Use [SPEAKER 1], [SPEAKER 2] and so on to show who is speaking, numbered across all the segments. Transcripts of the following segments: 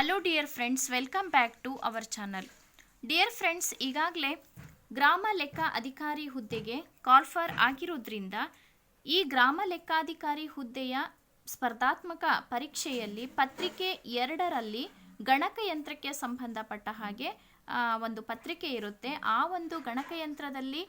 [SPEAKER 1] Hello dear friends welcome back to our channel dear friends ಈಗಾಗಲೇ ಗ್ರಾಮ ಲೆಕ್ಕ ಅಧಿಕಾರಿ ಹುದ್ದೆಗೆ ಕಾಲ್ಫರ್ ಆಗಿರೋದ್ರಿಂದ ಈ ಗ್ರಾಮ ಲೆಕ್ಕಾಧಿಕಾರಿ ಹುದ್ದೆಯ ಸ್ಪರ್ಧಾತ್ಮಕ ಪರೀಕ್ಷೆಯಲ್ಲಿ ಪತ್ರಿಕೆ ಎರಡರಲ್ಲಿ ಗಣಕಯಂತ್ರಕ್ಕೆ ಸಂಬಂಧಪಟ್ಟ ಹಾಗೆ ಒಂದು ಪತ್ರಿಕೆ ಇರುತ್ತೆ. ಆ ಒಂದು ಗಣಕಯಂತ್ರದಲ್ಲಿ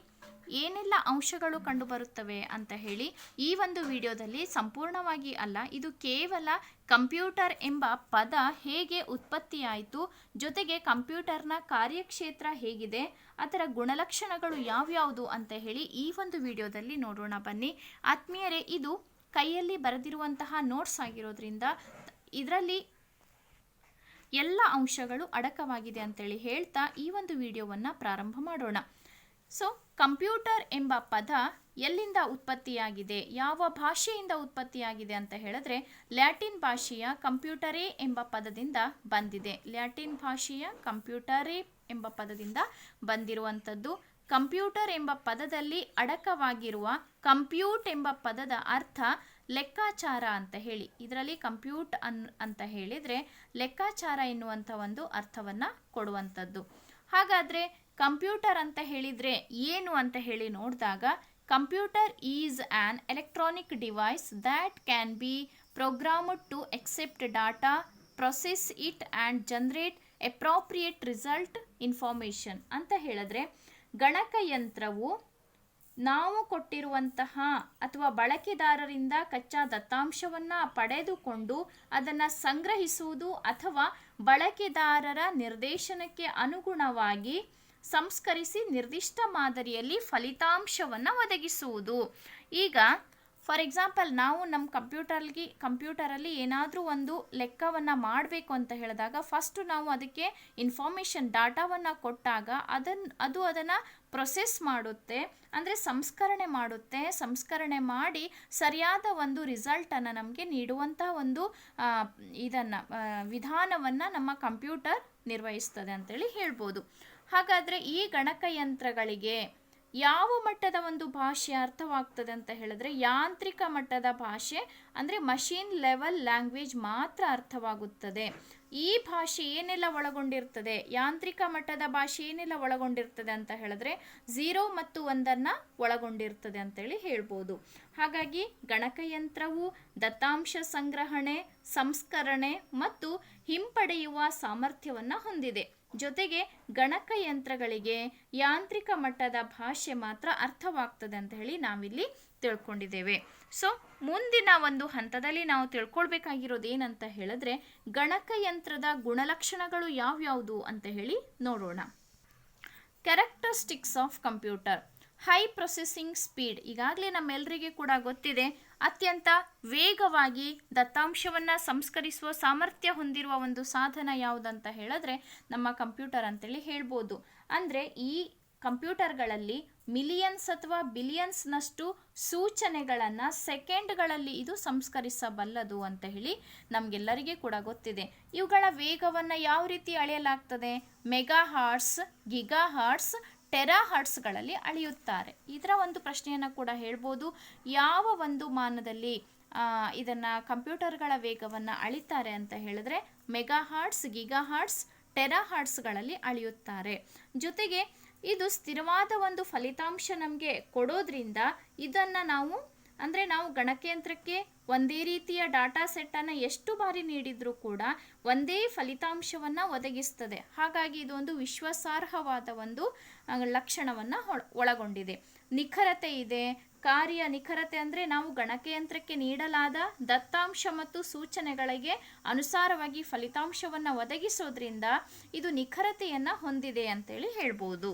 [SPEAKER 1] ಏನೆಲ್ಲ ಅಂಶಗಳು ಕಂಡುಬರುತ್ತವೆ ಅಂತ ಹೇಳಿ ಈ ಒಂದು ವಿಡಿಯೋದಲ್ಲಿ ಸಂಪೂರ್ಣವಾಗಿ ಅಲ್ಲ, ಇದು ಕೇವಲ ಕಂಪ್ಯೂಟರ್ ಎಂಬ ಪದ ಹೇಗೆ ಉತ್ಪತ್ತಿಯಾಯಿತು, ಜೊತೆಗೆ ಕಂಪ್ಯೂಟರ್ನ ಕಾರ್ಯಕ್ಷೇತ್ರ ಹೇಗಿದೆ, ಅದರ ಗುಣಲಕ್ಷಣಗಳು ಯಾವ್ಯಾವುದು ಅಂತ ಹೇಳಿ ಈ ಒಂದು ವಿಡಿಯೋದಲ್ಲಿ ನೋಡೋಣ ಬನ್ನಿ. ಆತ್ಮೀಯರೇ, ಇದು ಕೈಯಲ್ಲಿ ಬರೆದಿರುವಂತಹ ನೋಟ್ಸ್ ಆಗಿರೋದ್ರಿಂದ ಇದರಲ್ಲಿ ಎಲ್ಲ ಅಂಶಗಳು ಅಡಕವಾಗಿದೆ ಅಂತೇಳಿ ಹೇಳ್ತಾ ಈ ಒಂದು ವಿಡಿಯೋವನ್ನು ಪ್ರಾರಂಭ ಮಾಡೋಣ. ಸೊ ಕಂಪ್ಯೂಟರ್ ಎಂಬ ಪದ ಎಲ್ಲಿಂದ ಉತ್ಪತ್ತಿಯಾಗಿದೆ? ಯಾವ ಭಾಷೆಯಿಂದ ಉತ್ಪತ್ತಿಯಾಗಿದೆ ಅಂತ ಹೇಳಿದ್ರೆ, ಲ್ಯಾಟಿನ್ ಭಾಷೆಯ ಕಂಪ್ಯೂಟರೇ ಎಂಬ ಪದದಿಂದ ಬಂದಿದೆ. ಲ್ಯಾಟಿನ್ ಭಾಷೆಯ ಕಂಪ್ಯೂಟರೇ ಎಂಬ ಪದದಿಂದ ಬಂದಿರುವಂಥದ್ದು. ಕಂಪ್ಯೂಟರ್ ಎಂಬ ಪದದಲ್ಲಿ ಅಡಕವಾಗಿರುವ ಕಂಪ್ಯೂಟ್ ಎಂಬ ಪದದ ಅರ್ಥ ಲೆಕ್ಕಾಚಾರ ಅಂತ ಹೇಳಿ. ಇದರಲ್ಲಿ ಕಂಪ್ಯೂಟ್ ಅನ್, ಅಂತ ಹೇಳಿದರೆ ಲೆಕ್ಕಾಚಾರ ಎನ್ನುವಂಥ ಒಂದು ಅರ್ಥವನ್ನು ಕೊಡುವಂಥದ್ದು. ಹಾಗಾದರೆ ಕಂಪ್ಯೂಟರ್ ಅಂತ ಹೇಳಿದರೆ ಏನು ಅಂತ ಹೇಳಿ ನೋಡಿದಾಗ computer is an electronic device that can be program to accept data, process it and generate appropriate result information ಅಂತ ಹೇಳಿದ್ರೆ ಗಣಕಯಂತ್ರವು ನಾವು ಕೊಟ್ಟಿರುವಂತಹ ಅಥವಾ ಬಳಕೆದಾರರಿಂದ ಕಚ್ಚಾ ದತ್ತಾಂಶವನ್ನು ಪಡೆದುಕೊಂಡು ಅದನ್ನು ಸಂಗ್ರಹಿಸುವುದು ಅಥವಾ ಬಳಕೆದಾರರ ನಿರ್ದೇಶನಕ್ಕೆ ಅನುಗುಣವಾಗಿ ಸಂಸ್ಕರಿಸಿ ನಿರ್ದಿಷ್ಟ ಮಾದರಿಯಲ್ಲಿ ಫಲಿತಾಂಶವನ್ನು ಒದಗಿಸುವುದು. ಈಗ ಫಾರ್ ಎಕ್ಸಾಂಪಲ್ ನಾವು ನಮ್ಮ ಕಂಪ್ಯೂಟರ್ಗೆ, ಕಂಪ್ಯೂಟರಲ್ಲಿ ಏನಾದರೂ ಒಂದು ಲೆಕ್ಕವನ್ನು ಮಾಡಬೇಕು ಅಂತ ಹೇಳಿದಾಗ ಫಸ್ಟು ನಾವು ಅದಕ್ಕೆ ಇನ್ಫಾರ್ಮೇಷನ್ ಡಾಟಾವನ್ನು ಕೊಟ್ಟಾಗ ಅದನ್ನು ಅದು ಅದನ್ನು ಪ್ರೊಸೆಸ್ ಮಾಡುತ್ತೆ. ಅಂದರೆ ಸಂಸ್ಕರಣೆ ಮಾಡುತ್ತೆ. ಸಂಸ್ಕರಣೆ ಮಾಡಿ ಸರಿಯಾದ ಒಂದು ರಿಸಲ್ಟನ್ನು ನಮಗೆ ನೀಡುವಂಥ ಒಂದು ಇದನ್ನು ವಿಧಾನವನ್ನು ನಮ್ಮ ಕಂಪ್ಯೂಟರ್ ನಿರ್ವಹಿಸ್ತದೆ ಅಂತೇಳಿ ಹೇಳ್ಬೋದು. ಹಾಗಾದರೆ ಈ ಗಣಕಯಂತ್ರಗಳಿಗೆ ಯಾವ ಮಟ್ಟದ ಒಂದು ಭಾಷೆ ಅರ್ಥವಾಗ್ತದೆ ಅಂತ ಹೇಳಿದ್ರೆ ಯಾಂತ್ರಿಕ ಮಟ್ಟದ ಭಾಷೆ ಅಂದರೆ ಮಷೀನ್ ಲೆವೆಲ್ ಲ್ಯಾಂಗ್ವೇಜ್ ಮಾತ್ರ ಅರ್ಥವಾಗುತ್ತದೆ. ಈ ಭಾಷೆ ಏನೆಲ್ಲ ಒಳಗೊಂಡಿರ್ತದೆ? ಯಾಂತ್ರಿಕ ಮಟ್ಟದ ಭಾಷೆ ಏನೆಲ್ಲ ಒಳಗೊಂಡಿರ್ತದೆ ಅಂತ ಹೇಳಿದ್ರೆ ಝೀರೋ ಮತ್ತು ಒಂದನ್ನು ಒಳಗೊಂಡಿರ್ತದೆ ಅಂತೇಳಿ ಹೇಳ್ಬೋದು. ಹಾಗಾಗಿ ಗಣಕಯಂತ್ರವು ದತ್ತಾಂಶ ಸಂಗ್ರಹಣೆ, ಸಂಸ್ಕರಣೆ ಮತ್ತು ಹಿಂಪಡೆಯುವ ಸಾಮರ್ಥ್ಯವನ್ನು ಹೊಂದಿದೆ. ಜೊತೆಗೆ ಗಣಕಯಂತ್ರಗಳಿಗೆ ಯಾಂತ್ರಿಕ ಮಟ್ಟದ ಭಾಷೆ ಮಾತ್ರ ಅರ್ಥವಾಗ್ತದೆ ಅಂತ ಹೇಳಿ ನಾವಿಲ್ಲಿ ತಿಳ್ಕೊಂಡಿದ್ದೇವೆ. ಸೊ ಮುಂದಿನ ಒಂದು ಹಂತದಲ್ಲಿ ನಾವು ತಿಳ್ಕೊಳ್ಬೇಕಾಗಿರೋದು ಏನಂತ ಹೇಳಿದ್ರೆ ಗಣಕಯಂತ್ರದ ಗುಣಲಕ್ಷಣಗಳು ಯಾವ್ಯಾವುದು ಅಂತ ಹೇಳಿ ನೋಡೋಣ. Characteristics of computer high processing speed ಈಗಾಗಲೇ ನಮ್ಮೆಲ್ಲರಿಗೆ ಕೂಡ ಗೊತ್ತಿದೆ. ಅತ್ಯಂತ ವೇಗವಾಗಿ ದತ್ತಾಂಶವನ್ನು ಸಂಸ್ಕರಿಸುವ ಸಾಮರ್ಥ್ಯ ಹೊಂದಿರುವ ಒಂದು ಸಾಧನ ಯಾವುದಂತ ಹೇಳಿದ್ರೆ ನಮ್ಮ ಕಂಪ್ಯೂಟರ್ ಅಂತೇಳಿ ಹೇಳ್ಬೋದು. ಅಂದರೆ ಈ ಕಂಪ್ಯೂಟರ್ಗಳಲ್ಲಿ ಮಿಲಿಯನ್ಸ್ ಅಥವಾ ಬಿಲಿಯನ್ಸ್ನಷ್ಟು ಸೂಚನೆಗಳನ್ನು ಸೆಕೆಂಡ್ಗಳಲ್ಲಿ ಇದು ಸಂಸ್ಕರಿಸಬಲ್ಲದು ಅಂತ ಹೇಳಿ ನಮಗೆಲ್ಲರಿಗೆ ಕೂಡ ಗೊತ್ತಿದೆ. ಇವುಗಳ ವೇಗವನ್ನು ಯಾವ ರೀತಿ ಅಳೆಯಲಾಗ್ತದೆ? ಮೆಗಾ ಹಾರ್ಟ್ಸ್ ಗಿಗಾ ಹಾರ್ಟ್ಸ್ ಟೆರಾ ಹಾರ್ಟ್ಸ್ಗಳಲ್ಲಿ ಅಳೆಯುತ್ತಾರೆ. ಇದರ ಒಂದು ಪ್ರಶ್ನೆಯನ್ನು ಕೂಡ ಹೇಳ್ಬೋದು. ಯಾವ ಒಂದು ಮಾನದಲ್ಲಿ ಇದನ್ನು ಕಂಪ್ಯೂಟರ್ಗಳ ವೇಗವನ್ನು ಅಳಿತಾರೆ ಅಂತ ಹೇಳಿದ್ರೆ ಮೆಗಾ ಹಾರ್ಟ್ಸ್ ಗಿಗಾ ಹಾರ್ಟ್ಸ್ ಟೆರಾ ಹಾರ್ಟ್ಸ್ಗಳಲ್ಲಿ ಅಳೆಯುತ್ತಾರೆ. ಜೊತೆಗೆ ಇದು ಸ್ಥಿರವಾದ ಒಂದು ಫಲಿತಾಂಶ ನಮಗೆ ಕೊಡೋದ್ರಿಂದ ಇದನ್ನು ನಾವು ಅಂದರೆ ನಾವು ಗಣಕಯಂತ್ರಕ್ಕೆ ಒಂದೇ ರೀತಿಯ ಡಾಟಾ ಸೆಟ್ಟನ್ನು ಎಷ್ಟು ಬಾರಿ ನೀಡಿದರೂ ಕೂಡ ಒಂದೇ ಫಲಿತಾಂಶವನ್ನು ಒದಗಿಸ್ತದೆ. ಹಾಗಾಗಿ ಇದು ಒಂದು ವಿಶ್ವಾಸಾರ್ಹವಾದ ಒಂದು ಲಕ್ಷಣವನ್ನು ಒಳಗೊಂಡಿದೆ. ನಿಖರತೆ ಇದೆ. ಕಾರ್ಯ ನಿಖರತೆ ಅಂದರೆ ನಾವು ಗಣಕಯಂತ್ರಕ್ಕೆ ನೀಡಲಾದ ದತ್ತಾಂಶ ಮತ್ತು ಸೂಚನೆಗಳಿಗೆ ಅನುಸಾರವಾಗಿ ಫಲಿತಾಂಶವನ್ನು ಒದಗಿಸೋದ್ರಿಂದ ಇದು ನಿಖರತೆಯನ್ನು ಹೊಂದಿದೆ ಅಂತೇಳಿ ಹೇಳ್ಬೋದು.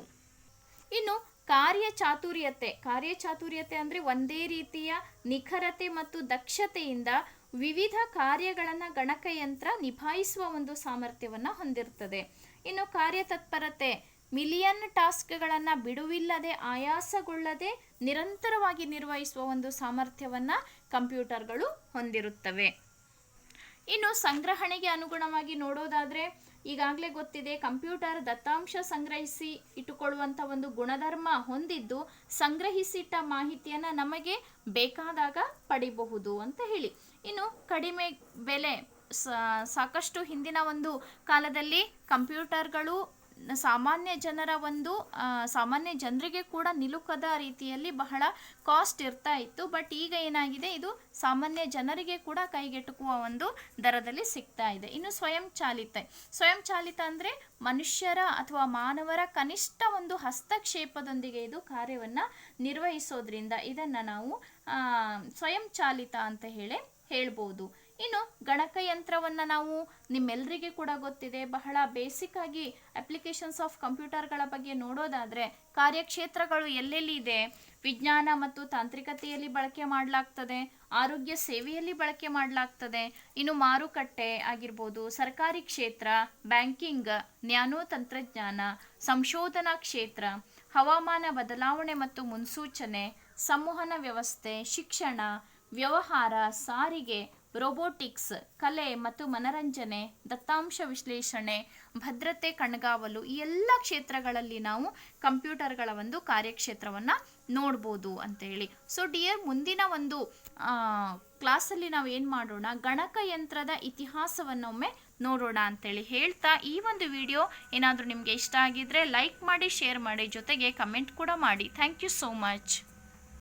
[SPEAKER 1] ಇನ್ನು ಕಾರ್ಯಚಾತುರ್ಯತೆ. ಕಾರ್ಯಚಾತುರ್ಯತೆ ಅಂದರೆ ಒಂದೇ ರೀತಿಯ ನಿಖರತೆ ಮತ್ತು ದಕ್ಷತೆಯಿಂದ ವಿವಿಧ ಕಾರ್ಯಗಳನ್ನು ಗಣಕಯಂತ್ರ ನಿಭಾಯಿಸುವ ಒಂದು ಸಾಮರ್ಥ್ಯವನ್ನು ಹೊಂದಿರುತ್ತದೆ ಇನ್ನು ಕಾರ್ಯತತ್ಪರತೆ, ಮಿಲಿಯನ್ ಟಾಸ್ಕ್ಗಳನ್ನು ಬಿಡುವಿಲ್ಲದೆ, ಆಯಾಸಗೊಳ್ಳದೆ, ನಿರಂತರವಾಗಿ ನಿರ್ವಹಿಸುವ ಒಂದು ಸಾಮರ್ಥ್ಯವನ್ನು ಕಂಪ್ಯೂಟರ್ಗಳು ಹೊಂದಿರುತ್ತವೆ. ಇನ್ನು ಸಂಗ್ರಹಣೆಗೆ ಅನುಗುಣವಾಗಿ ನೋಡೋದಾದರೆ ಈಗಾಗಲೇ ಗೊತ್ತಿದೆ, ಕಂಪ್ಯೂಟರ್ ದತ್ತಾಂಶ ಸಂಗ್ರಹಿಸಿ ಇಟ್ಟುಕೊಳ್ಳುವಂಥ ಒಂದು ಗುಣಧರ್ಮ ಹೊಂದಿದ್ದು ಸಂಗ್ರಹಿಸಿಟ್ಟ ಮಾಹಿತಿಯನ್ನು ನಮಗೆ ಬೇಕಾದಾಗ ಪಡಿಬಹುದು ಅಂತ ಹೇಳಿ. ಇನ್ನು ಕಡಿಮೆ ಬೆಲೆ ಸಾಕಷ್ಟು ಹಿಂದಿನ ಒಂದು ಕಾಲದಲ್ಲಿ ಕಂಪ್ಯೂಟರ್ಗಳು ಸಾಮಾನ್ಯ ಜನರ ಒಂದು ಸಾಮಾನ್ಯ ಜನರಿಗೆ ಕೂಡ ನಿಲುಕದ ರೀತಿಯಲ್ಲಿ ಬಹಳ ಕಾಸ್ಟ್ ಇರ್ತಾ ಇತ್ತು. ಬಟ್ ಈಗ ಏನಾಗಿದೆ, ಇದು ಸಾಮಾನ್ಯ ಜನರಿಗೆ ಕೂಡ ಕೈಗೆಟುಕುವ ಒಂದು ದರದಲ್ಲಿ ಸಿಗ್ತಾ ಇದೆ. ಇನ್ನು ಸ್ವಯಂ ಚಾಲಿತ ಸ್ವಯಂ ಚಾಲಿತ ಅಂದರೆ ಮನುಷ್ಯರ ಅಥವಾ ಮಾನವರ ಕನಿಷ್ಠ ಒಂದು ಹಸ್ತಕ್ಷೇಪದೊಂದಿಗೆ ಇದು ಕಾರ್ಯವನ್ನು ನಿರ್ವಹಿಸೋದ್ರಿಂದ ಇದನ್ನು ನಾವು ಸ್ವಯಂ ಚಾಲಿತ ಅಂತ ಹೇಳಿ ಹೇಳ್ಬೋದು. ಇನ್ನು ಗಣಕಯಂತ್ರವನ್ನು ನಾವು ನಿಮ್ಮೆಲ್ಲರಿಗೆ ಕೂಡ ಗೊತ್ತಿದೆ. ಬಹಳ ಬೇಸಿಕ್ ಆಗಿ ಅಪ್ಲಿಕೇಶನ್ಸ್ ಆಫ್ ಕಂಪ್ಯೂಟರ್ಗಳ ಬಗ್ಗೆ ನೋಡೋದಾದರೆ ಕಾರ್ಯಕ್ಷೇತ್ರಗಳು ಎಲ್ಲೆಲ್ಲಿ ಇದೆ ವಿಜ್ಞಾನ ಮತ್ತು ತಾಂತ್ರಿಕತೆಯಲ್ಲಿ ಬಳಕೆ ಮಾಡಲಾಗ್ತದೆ. ಆರೋಗ್ಯ ಸೇವೆಯಲ್ಲಿ ಬಳಕೆ ಮಾಡಲಾಗ್ತದೆ. ಇನ್ನು ಮಾರುಕಟ್ಟೆ ಆಗಿರ್ಬೋದು, ಸರ್ಕಾರಿ ಕ್ಷೇತ್ರ, ಬ್ಯಾಂಕಿಂಗ್, ನ್ಯಾನೋ ತಂತ್ರಜ್ಞಾನ, ಸಂಶೋಧನಾ ಕ್ಷೇತ್ರ, ಹವಾಮಾನ ಬದಲಾವಣೆ ಮತ್ತು ಮುನ್ಸೂಚನೆ, ಸಂವಹನ ವ್ಯವಸ್ಥೆ, ಶಿಕ್ಷಣ, ವ್ಯವಹಾರ, ಸಾರಿಗೆ ರೋಬೋಟಿಕ್ಸ್, ಕಲೆ ಮತ್ತು ಮನರಂಜನೆ, ದತ್ತಾಂಶ ವಿಶ್ಲೇಷಣೆ, ಭದ್ರತೆ ಕಣ್ಗಾವಲು ಈ ಎಲ್ಲ ಕ್ಷೇತ್ರಗಳಲ್ಲಿ ನಾವು ಕಂಪ್ಯೂಟರ್ಗಳ ಒಂದು ಕಾರ್ಯಕ್ಷೇತ್ರವನ್ನು ನೋಡ್ಬೋದು ಅಂತೇಳಿ ಸೊ ಡಿಯರ್ ಮುಂದಿನ ಒಂದು ಕ್ಲಾಸಲ್ಲಿ ನಾವು ಏನು ಮಾಡೋಣ? ಗಣಕಯಂತ್ರದ ಇತಿಹಾಸವನ್ನೊಮ್ಮೆ ನೋಡೋಣ ಅಂತೇಳಿ ಹೇಳ್ತಾ ಈ ಒಂದು ವಿಡಿಯೋ ಏನಾದರೂ ನಿಮಗೆ ಇಷ್ಟ ಆಗಿದ್ರೆ ಲೈಕ್ ಮಾಡಿ ಶೇರ್ ಮಾಡಿ, ಜೊತೆಗೆ ಕಮೆಂಟ್ ಕೂಡ ಮಾಡಿ. Thank you so much